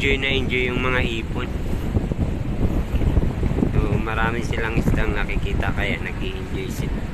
enjoy na enjoy yung mga ipon. So, marami silang isdang nakikita kaya nag enjoy sila.